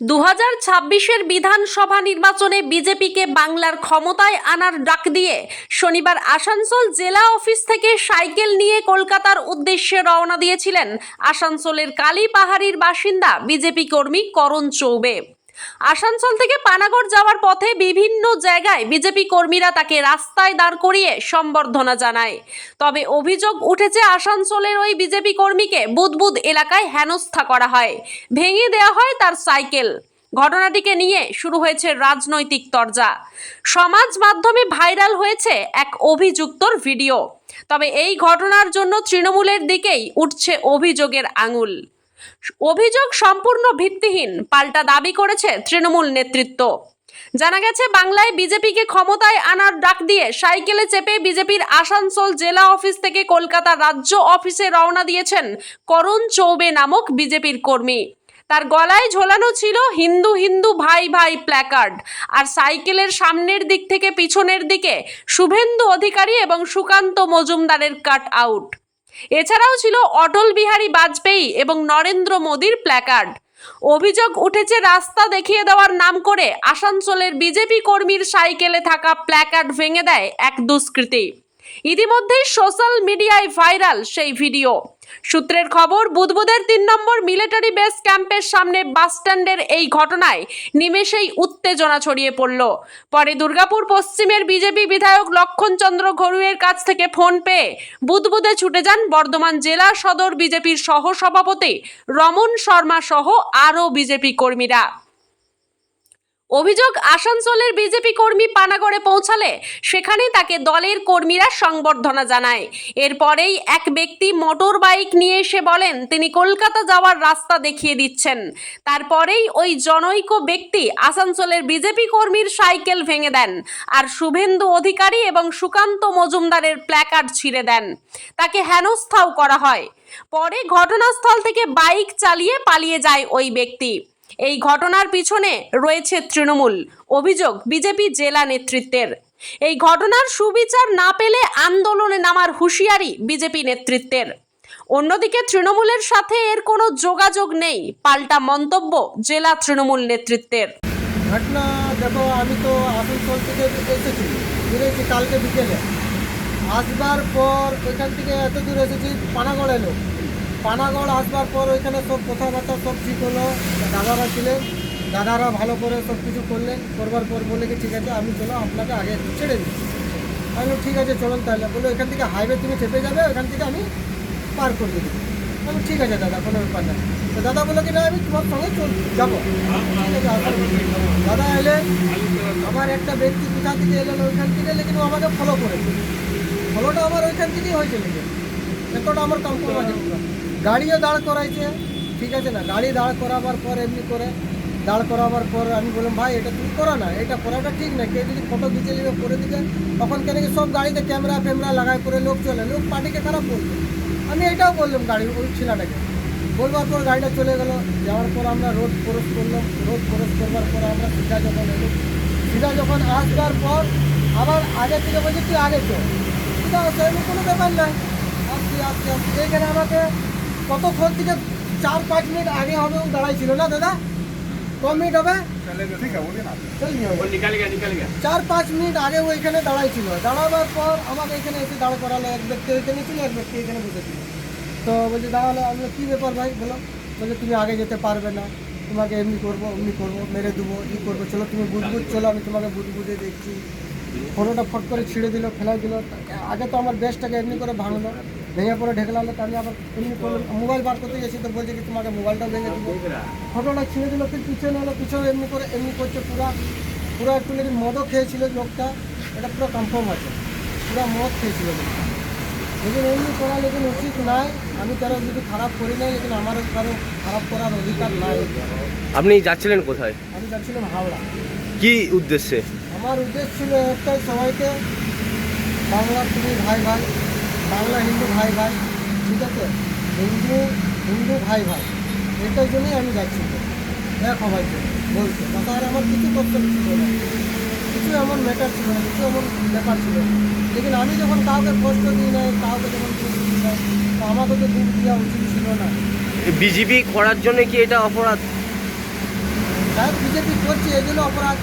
দু হাজার ছাব্বিশের বিধানসভা নির্বাচনে বিজেপিকে বাংলার ক্ষমতায় আনার ডাক দিয়ে শনিবার আসানসোল জেলা অফিস থেকে সাইকেল নিয়ে কলকাতার উদ্দেশ্যে রওনা দিয়েছিলেন আসানসোলের কালীপাহাড়ির বাসিন্দা বিজেপি কর্মী করণ চৌবে। আসানসোল থেকে পানাগড় যাওয়ার পথে বিভিন্ন জায়গায় বিজেপি কর্মীরা তাকে রাস্তায় দাঁড় করিয়ে সম্বর্ধনা জানায়। তবে অভিযোগ উঠেছে আসানসোলের ওই বিজেপি কর্মীকে বুদবুদ এলাকায় হেনস্থা করা হয়। ভেঙে দেওয়া হয় তার সাইকেল। ঘটনাটিকে নিয়ে শুরু হয়েছে রাজনৈতিক তরজা। সমাজ মাধ্যমে ভাইরাল হয়েছে এক অভিযুক্তর ভিডিও। তবে এই ঘটনার জন্য তৃণমূলের দিকেই উঠছে অভিযোগের আঙুল। অভিযোগ সম্পূর্ণ ভিত্তিহীন, পাল্টা দাবি করেছে তৃণমূল নেতৃত্ব। জানা গেছে, বাংলায় বিজেপিকে ক্ষমতায় আনার ডাক দিয়ে সাইকেলে চেপে বিজেপির আসানসোল জেলা অফিস থেকে কলকাতা রাজ্য অফিসে রওনা দিয়েছেন করণ চৌবে নামক বিজেপির কর্মী। তার গলায় ঝোলানো ছিল হিন্দু হিন্দু ভাই ভাই প্ল্যাকার্ড আর সাইকেলের সামনের দিক থেকে পিছনের দিকে শুভেন্দু অধিকারী এবং সুকান্ত মজুমদারের কাট আউট। এছাড়াও ছিল অটল বিহারী বাজপেয়ী এবং নরেন্দ্র মোদীর প্ল্যাকার্ড অভিযোগ উঠেছে, রাস্তা দেখিয়ে দেওয়ার নাম করে আসানসোলের বিজেপি কর্মীর সাইকেলে থাকা প্ল্যাকার্ড ভেঙে দেয় এক দুষ্কৃতী। ইতিমধ্যেই সোশ্যাল মিডিয়ায় ভাইরাল সেই ভিডিও সূত্রের খবর, বুধবুধের তিন নম্বর মিলিটারি বেস ক্যাম্পের সামনে বাস স্ট্যান্ডের এই ঘটনায় নিমেষেই উত্তেজনা ছড়িয়ে পড়ল। পরে দুর্গাপুর পশ্চিমের বিজেপি বিধায়ক লক্ষণচন্দ্র ঘরুয়ের কাছ থেকে ফোন পেয়ে বুধবুধে ছুটে যান বর্ধমান জেলা সদর বিজেপির সহসভাপতি রমন শর্মা সহ আরও বিজেপি কর্মীরা। অভিযোগ, আসানসোলের বিজেপি কর্মী পানাগড়ে পৌঁছালে সেখানে তাকে দলের কর্মীরা সংবর্ধনা জানায়। এরপরেই এক ব্যক্তি মোটর বাইক নিয়ে এসে বলেন, তিনি কলকাতা যাওয়ার রাস্তা দেখিয়ে দিচ্ছেন। তারপরেই ওই জনৈক ব্যক্তি আসানসোলের বিজেপি কর্মীর সাইকেল ভেঙে দেন আর শুভেন্দু অধিকারী এবং সুকান্ত মজুমদারের প্ল্যাকার্ড ছিঁড়ে দেন। তাকে হেনস্থাও করা হয়। পরে ঘটনাস্থল থেকে বাইক চালিয়ে পালিয়ে যায় ওই ব্যক্তি। এই ঘটনার পিছনে রয়েছে তৃণমূল। অভিযোগ, বিজেপি জেলা নেতৃত্বের। এই ঘটনার সুবিচার না পেলে আন্দোলনে নামার হুঁশিয়ারি বিজেপি নেতৃত্বের। অন্যদিকে তৃণমূলের সাথে এর কোনো যোগাযোগ নেই, পাল্টা মন্তব্য জেলা তৃণমূল নেতৃত্বের। ঘটনা, দেখো, আমি তো আসানসোল থেকে এসেছি ফিরেছি কালকে বিকেলে। আসবার পর এখান থেকে এত দূর এসেছি, পানাগড় এলো। পানাগড় আসবার পর ওইখানে সব কথাবার্তা সব ঠিক হলো। দাদারা ছিলেন, দাদারা ভালো করে সব কিছু করলেন, করবার পর বলে কি ঠিক আছে, আমি চলো আপনাকে আগে ছেড়ে দিচ্ছি আমি ঠিক আছে, চলুন তাহলে। বলে এখান থেকে হাইওয়ে তুমি চেপে যাবে, ওখান থেকে আমি পার করে দেবো। আমি ঠিক আছে দাদা, কোনো ব্যাপার না। তো দাদা বলে কি, না, আমি তোমার সঙ্গে চল, যাব। দাদা এলেন আমার একটা ব্যক্তি কোথা থেকে এলেন ওইখান থেকে লেকিন ও আমাকে ফলো করেছে। ফলোটা আমার ওইখান থেকেই হয়েছে। লেকিন এতটা আমার কম্প্রোমাইজ গাড়িও দাঁড় করাইছে, ঠিক আছে না? গাড়ি দাঁড় করাবার পর এমনি করে দাঁড় করাবার পর আমি বললাম, ভাই, এটা তুমি করো না, এটা করাটা ঠিক না, কেউ যদি ফটো দিতে যাবে করে দিবে, তখন কেন কি সব গাড়িতে ক্যামেরা ফ্যামেরা লাগাই করে লোক চলে, লোক পার্টিকে খারাপ করবে আমি এটাও বললাম গাড়ি, ওই ছেলেটাকে। বলবার পর গাড়িটা চলে গেল, যাওয়ার পর আমরা রোড ক্রস করলাম, রোড ক্রস করবার পর আমরা সিধা যখন এলো, সিধা যখন আসবার পর আবার আগে থেকে বলছি, তুই আগে চল। সিধা সেরকম কোনো ব্যাপার নাই। আসছি আসছি আসছি এখানে আমাকে কতক্ষণ থেকে চার পাঁচ মিনিট আগে হবে ও দাঁড়াইছিল, না দাদা? কম মিনিট হবে? চার পাঁচ মিনিট আগে ও এখানে দাঁড়াইছিল। দাঁড়াবার পর আমাকে এখানে এসে দাঁড় করালো, এক ব্যক্তি এখানে ছিল এক ব্যক্তি এখানে বসেছিল তো বলছে দাঁড়াল আমি কী ব্যাপার ভাই? বলো বলছে, তুমি আগে যেতে পারবে না। তোমাকে এমনি করব, অমনি করব, মেরে দেবো, ই করব। চলো, তুমি বুঝবুজ চলো, আমি তোমাকে বুঝ, বুঝে দেখছি। ফটোটা ফট করে ছিঁড়ে দিল, ফেলাই দিল। আগে তো আমার বেশটাকে এমনি করে ভাঙলো। ভেঙে পরে ঢেকলালো তো আমি আবার এমনি মোবাইল বার করতে গেছি তো বলছে কি তোমাকে মোবাইলটাও ভেঙে দেবো। ফটোটা ছিঁড়ে দিল ফির পিছনে হলো পিছনে এমনি করে এমনি করছে পুরা পুরো একটু লেকিন মদও খেয়েছিল লোকটা এটা পুরো কনফার্ম আছে। পুরো মদ খেয়েছিল লেকিন এমনি করা লেকিন উচিত নাই। আমি কারও যদি খারাপ করি নাই লেকিন আমার কারও খারাপ করার অধিকার নাই। আপনি যাচ্ছিলেন কোথায়? আমি যাচ্ছিলাম হাওড়া। কি উদ্দেশ্যে? আমার উদ্দেশ্য ছিল একটাই সবাইকে বাংলা তুমি ভাই ভাই বাংলা হিন্দু ভাই ভাই ঠিক আছে? হিন্দু হিন্দু ভাই ভাই এটার জন্যই আমি যাচ্ছি। এক হবার জন্য বলতে আর আমার কিছু কর্তব্য ছিল না। কিছু এমন ম্যাটার ছিল না কিছু এমন ব্যাপার ছিল না। লেকিন আমি যখন কাউকে কষ্ট দিই নাই কাউকে যখন দুঃখ দিই নাই তো আমাকে তো দুঃখ দেওয়া উচিত ছিল না। বিজেপি করার জন্য কি এটা অপরাধ? সাহেব বিজেপি করছে এই জন্য অপরাধ।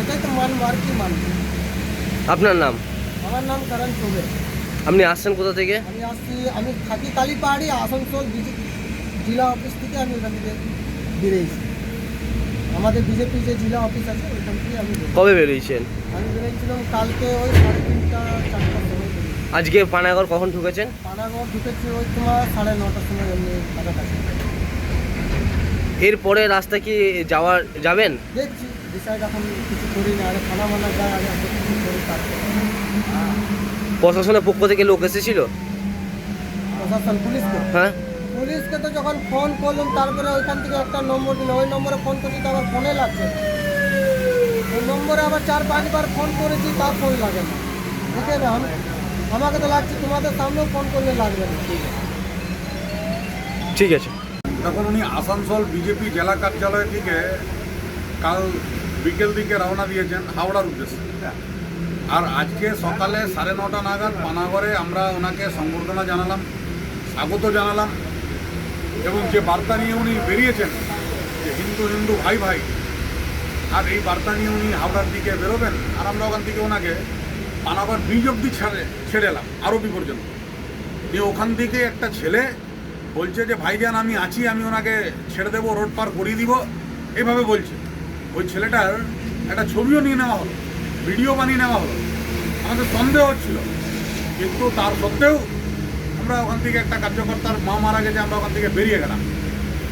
এটাই তো মানবো আর কি মানবো আপনার নাম? আমার নাম কারণ চৌবে আপনি আসছেন কোথা থেকে? আমি আসছি আমি থাকি কালীপাহাড়ি আসানসোল বিজেপি জেলা অফিস থেকে আমি ওখান থেকে বেরিয়েছি আমাদের বিজেপি যে জেলা অফিস আছে ওইখান থেকে আমি কবে বেরিয়েছেন? আমি বেরিয়েছিলাম কালকে ওই সাড়ে তিনটা চারটার সময় আজকে পানাগড় কখন ঢুকেছেন? পানাগড় ঢুকেছি ওই তোমার সাড়ে নটার সময় এমনি কাছাকাছি। এরপরে রাস্তা কি যাওয়ার যাবেন? দেখছি ডিসাইড এখন কিছু করি না আরে খানা মানা যায় আমরা কিছু করি তারপরে প্রশাসনের পক্ষ থেকে লোক এসেছিল? প্রশাসন পুলিশকে? হ্যাঁ। পুলিশকে তো যখন ফোন করলাম তারপরে ওইখান থেকে একটা নম্বর দিল ওই নম্বরে ফোন করছি তো আমার ফোনে লাগছে। ওই নম্বরে আবার চার পাঁচবার ফোন করেছি তার ফোন লাগে না। দেখে না? আমি আমাকে তো লাগছে তোমাদের সামনেও ফোন করলে লাগবে না। ঠিক আছে। তখন উনি আসানসোল বিজেপি জেলা কার্যালয় থেকে কাল বিকেল দিকে রওনা দিয়েছেন হাওড়ার উদ্দেশ্যে। আর আজকে সকালে সাড়ে নটা নাগাদ পানাগড়ে আমরা ওনাকে সংবর্ধনা জানালাম, স্বাগত জানালাম এবং যে বার্তা নিয়ে উনি বেরিয়েছেন, যে হিন্দু হিন্দু ভাই ভাই, আর এই বার্তা নিয়ে উনি হাওড়ার দিকে বেরোবেন, আর আমরা ওখান থেকে ওনাকে পানাগড় ব্রিজ অব্দি ছেড়ে ছেড়ে এলাম আরবি পর্যন্ত দিয়ে ওখান থেকে একটা ছেলে বলছে যে ভাইজান আমি আছি, আমি ওনাকে ছেড়ে দেবো, রোড পার করিয়ে দিব। এভাবে বলছে। ওই ছেলেটার একটা ছবিও নিয়ে নেওয়া হলো। ভিডিও বানিয়ে নেওয়া হলো। আমাদের সন্দেহ হচ্ছিল। কিন্তু তার সত্ত্বেও আমরা ওখান থেকে একটা কার্যকর্তার মা মারা গেছে, আমরা ওখান থেকে বেরিয়ে গেলাম।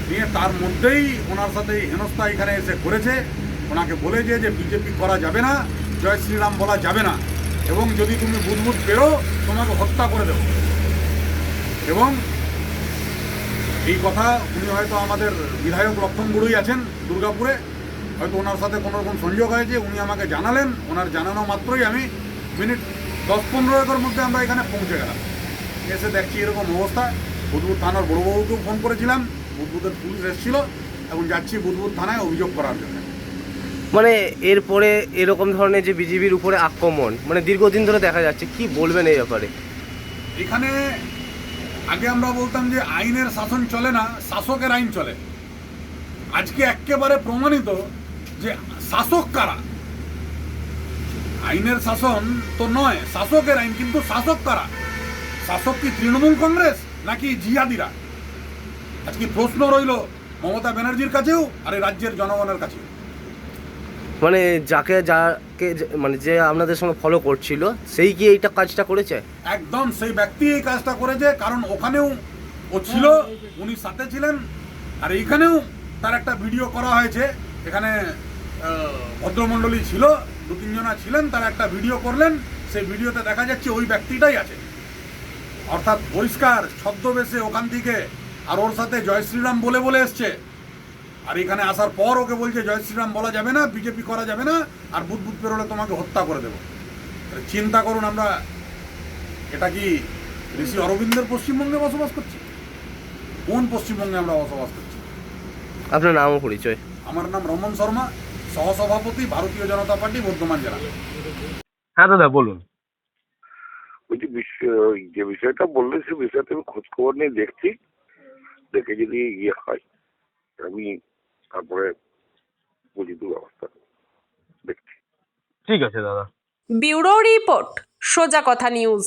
নিয়ে তার মধ্যেই ওনার সাথে হেনস্থা এখানে এসে করেছে। ওনাকে বলেছে যে বিজেপি করা যাবে না, জয় শ্রীরাম বলা যাবে না। এবং যদি তুমি বুধবুধ পেরো, তোমাকে হত্যা করে দেবো। এবং এই কথা উনি হয়তো আমাদের বিধায়ক লক্ষণ গুরুই আছেন দুর্গাপুরে। হয়তো ওনার সাথে কোনো রকম সংযোগ হয়েছে উনি আমাকে জানালেন ওনার জানানো মাত্রই আমি মিনিট দশ পনেরো একর মধ্যে আমরা এখানে পৌঁছে গেলাম। এসে দেখছি এরকম অবস্থা। বুধবুদ থানার বড়োবাবুকেও ফোন করেছিলাম বুধবুদের পুলিশ এসেছিল এবং যাচ্ছি বুধবুদ থানায় অভিযোগ করার জন্য। মানে এরপরে এরকম ধরনের যে বিজেপির উপরে আক্রমণ মানে দীর্ঘদিন ধরে দেখা যাচ্ছে কি বলবেন এই ব্যাপারে? এখানে আগে আমরা বলতাম যে আইনের শাসন চলে না শাসকের আইন চলে। আজকে একেবারে প্রমাণিত যে শাসক কারা? আইনের শাসন তো নয় শাসকের আইন কিন্তু শাসক কারা? শাসক কি তৃণমূল কংগ্রেস নাকি জিহাদিরা? আজকে প্রশ্ন রইল মমতা ব্যানার্জির কাছেও আর এই রাজ্যের জনগণের কাছেও। মানে যাকে যাকে যে- মানে যে আপনাদের সঙ্গে ফলো করছিল সেই কি এইটা কাজটা করেছে? একদম সেই ব্যক্তি এই কাজটা করেছে কারণ ওখানেও ও ছিল উনি সাথে ছিলেন আর এইখানেও তার একটা ভিডিও করা হয়েছে এখানে ভদ্রমণ্ডলী ছিল দু তিনজনা ছিলেন তারা একটা ভিডিও করলেন সেই ভিডিওতে দেখা যাচ্ছে ওই ব্যক্তিটাই আছে। অর্থাৎ পরিষ্কার ছদ্মবেশে ওখান থেকে আর ওর সাথে জয় শ্রীরাম বলে বলে এসছে। আর এখানে আসার পর ওকে বলছে জয় শ্রীরাম বলা যাবে না বিজেপি করা যাবে না আর বুধ বুধ পেরোলে তোমাকে হত্যা করে দেবো। চিন্তা করুন আমরা এটা কি ঋষি অরবিন্দের পশ্চিমবঙ্গে বসবাস করছি? কোন পশ্চিমবঙ্গে আমরা বসবাস করছি? আপনার নাম পরিচয়। আমার নাম রমন শর্মা। সহসভাপতি ভারতীয় জনতা পার্টি বর্ধমান জেলা। হ্যাঁ দাদা বলুন। ওই যে বিষয়টা বললে সে বিষয়টা আমি খোঁজ খবর নিয়ে দেখছি। দেখে যদি ইয়ে হয় আমি তারপরে উচিত ব্যবস্থা। দেখছি। ঠিক আছে দাদা। ব্যুরো রিপোর্ট সোজা কথা নিউজ।